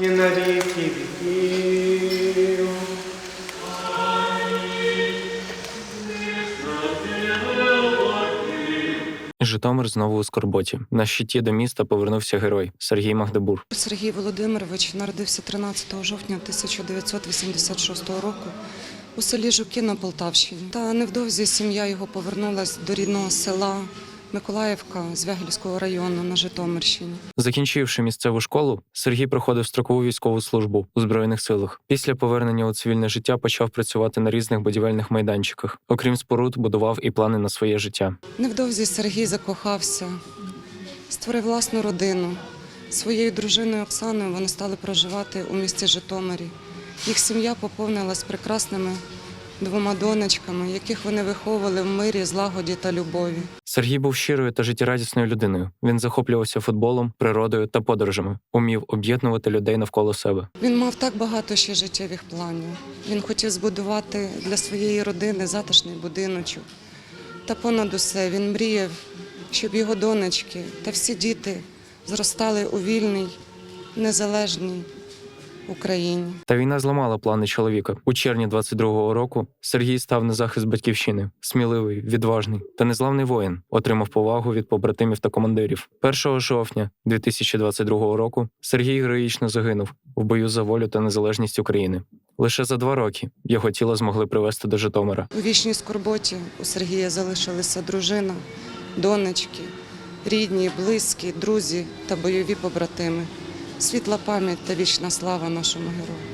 і на віки віків. Житомир знову у скорботі. На щиті до міста повернувся герой Сергій Магдебур. Сергій Володимирович народився 13 жовтня 1986 року у селі Жуки на Полтавщині. Та невдовзі сім'я його повернулась до рідного села Миколаївка з Вягельського району на Житомирщині. Закінчивши місцеву школу, Сергій проходив строкову військову службу у збройних силах. Після повернення у цивільне життя почав працювати на різних будівельних майданчиках. Окрім споруд, будував і плани на своє життя. Невдовзі Сергій закохався, створив власну родину. Своєю дружиною Оксаною вони стали проживати у місті Житомирі. Їх сім'я поповнилась прекрасними двома донечками, яких вони виховували в мирі, злагоді та любові. Сергій був щирою та життєрадісною людиною. Він захоплювався футболом, природою та подорожами, умів об'єднувати людей навколо себе. Він мав так багато ще життєвих планів. Він хотів збудувати для своєї родини затишний будиночок. Та понад усе він мріяв, щоб його донечки та всі діти зростали у вільній, незалежній Україні. Та війна зламала плани чоловіка. У червні 22-го року Сергій став на захист батьківщини. Сміливий, відважний та незламний воїн. Отримав повагу від побратимів та командирів. 1 жовтня 2022 року Сергій героїчно загинув в бою за волю та незалежність України. Лише за два роки його тіло змогли привезти до Житомира. У вічній скорботі у Сергія залишилися дружина, донечки, рідні, близькі, друзі та бойові побратими. Світла пам'ять та вічна слава нашому герою.